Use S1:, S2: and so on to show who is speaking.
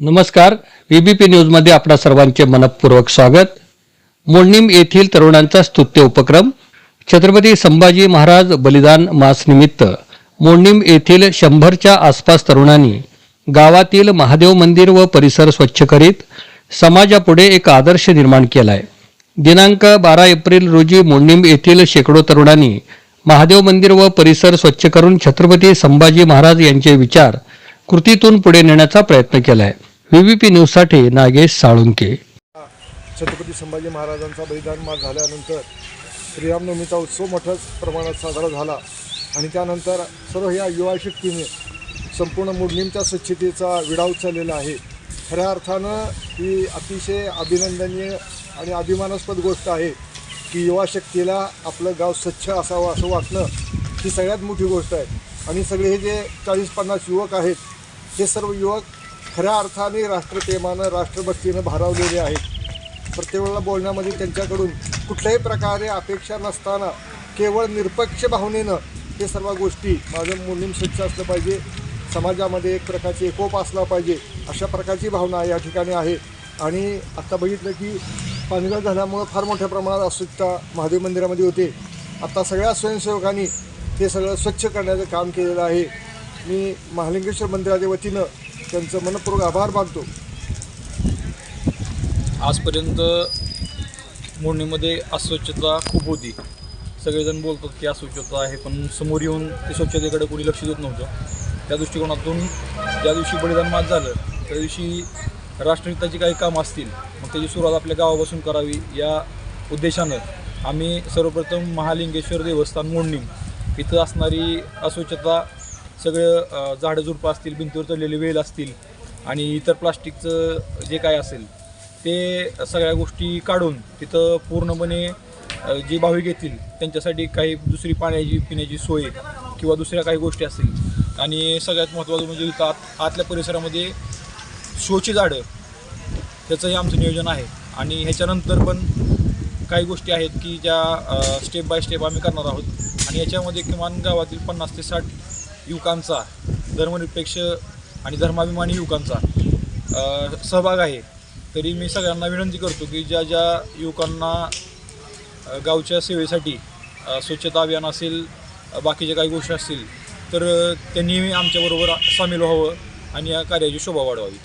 S1: नमस्कार. व्हीबीपी न्यूजमध्ये आपणा सर्वांचे मनपूर्वक स्वागत. मोडणीम येथील तरुणांचा स्तुत्य उपक्रम. छत्रपती संभाजी महाराज बलिदान मासनिमित्त मोडणीम येथील शंभरच्या आसपास तरुणांनी गावातील महादेव मंदिर व परिसर स्वच्छ करीत समाजापुढे एक आदर्श निर्माण केला आहे दिनांक बारा एप्रिल रोजी मोडणीम येथील शेकडो तरुणांनी महादेव मंदिर व परिसर स्वच्छ करून छत्रपती संभाजी महाराज यांचे विचार कृतीतून पुढे नेण्याचा प्रयत्न केला आहे व्हीबीपी न्यूजसाठी नागेश साळुंके.
S2: छत्रपती संभाजी महाराजांचा बलिदान मार झाल्यानंतर श्रीरामनवमीचा उत्सव मोठ्या प्रमाणात साजरा झाला आणि त्यानंतर सर्व ह्या युवा शक्तीने संपूर्ण मुडणीमच्या स्वच्छतेचा विडा उचललेला आहे. खऱ्या अर्थानं ही अतिशय अभिनंदनीय आणि अभिमानास्पद गोष्ट आहे की युवा शक्तीला आपलं गाव स्वच्छ असावं असं वाटणं ही सगळ्यात मोठी गोष्ट आहे. आणि सगळे हे जे चाळीस पन्नास युवक आहेत हे सर्व युवक खऱ्या अर्थाने राष्ट्रप्रेमानं राष्ट्रभक्तीनं भारावलेले आहेत. प्रत्येक वेळेला बोलण्यामध्ये त्यांच्याकडून कुठल्याही प्रकारे अपेक्षा नसताना केवळ निरपक्ष भावनेनं हे सर्व गोष्टी माझं मुलीम स्वच्छ असलं पाहिजे समाजामध्ये एक प्रकारची एकोप असला पाहिजे अशा प्रकारची भावना या ठिकाणी आहे. आणि आत्ता बघितलं की पानगळ झाल्यामुळं फार मोठ्या प्रमाणात अस्वच्छता महादेव मंदिरामध्ये होते. आत्ता सगळ्या स्वयंसेवकांनी हे सगळं स्वच्छ करण्याचं काम केलेलं आहे. मी महालिंगेश्वर मंदिराच्या वतीनं त्यांचं मनपूर्वक आभार मानतो.
S3: आजपर्यंत मोडणीमध्ये अस्वच्छता खूप होती. सगळेजण बोलतात की अस्वच्छता आहे पण समोर येऊन ते स्वच्छतेकडे कोणी लक्ष देत नव्हतं. त्या दृष्टिकोनातून ज्या दिवशी बलिदान मात झालं त्या दिवशी राष्ट्रहिताची काही कामं असतील मग त्याची सुरुवात आपल्या गावापासून करावी या उद्देशानं आम्ही सर्वप्रथम महालिंगेश्वर देवस्थान मोडणी इथं असणारी अस्वच्छता सगळं झाडं झुडपं असतील भिंतीवर चढलेले वेल असतील आणि इतर प्लास्टिकचं जे काय असेल ते सगळ्या गोष्टी काढून तिथं पूर्णपणे जे भाविक येतील त्यांच्यासाठी काही दुसरी पाण्याची पिण्याची सोय किंवा दुसऱ्या काही गोष्टी असतील. आणि सगळ्यात महत्त्वाचं म्हणजे इथं आत आतल्या परिसरामध्ये शोची झाडं त्याचंही आमचं नियोजन आहे. आणि ह्याच्यानंतर पण काही गोष्टी आहेत की ज्या स्टेप बाय स्टेप आम्ही करणार आहोत. आणि याच्यामध्ये किमान गावातील पन्नास ते साठ युवकांचा धर्मनिरपेक्ष आणि धर्माभिमानी युवकांचा सहभाग आहे. तरी मी सगळ्यांना विनंती करतो की ज्या ज्या युवकांना गावच्या सेवेसाठी स्वच्छता अभियान असेल बाकीच्या काही गोष्टी असतील तर त्यांनी आमच्याबरोबर सामील व्हावं आणि या कार्याची शोभा वाढवावी.